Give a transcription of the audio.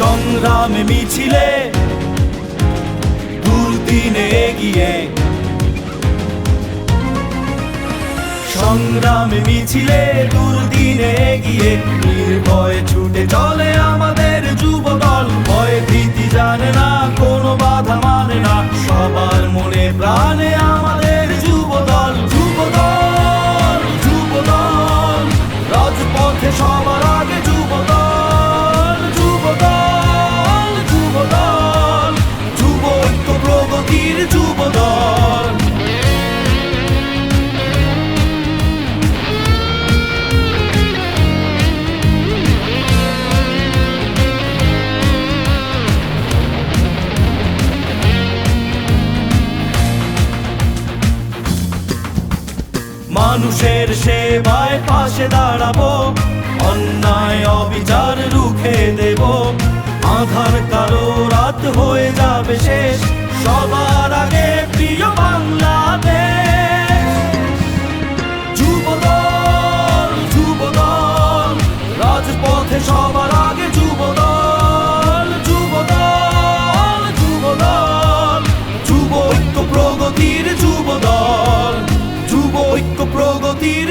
সংগ্রামে মিছিলে দুর্দিনে এগিয়ে। সংগ্রামে মিছিলে দুর্দিনে এগিয়ে। নির্ভয়ে ছুটে চলে আমাদের প্রগতির যুব দল মানুষের সেবায় পাশে দাঁড়াবো, অন্যায় অবিচার রুখে দেব। আধার কালো রাত হয়ে যাবে শেষ সবার আগে প্রিয় বাংলাদেশ। যুবদল যুবদল, রাজপথে সবার আগে যুবদল যুবদল যুবদল, যুব ঐক্য প্রগতির যুবদল, যুব ঐক্য প্রগতির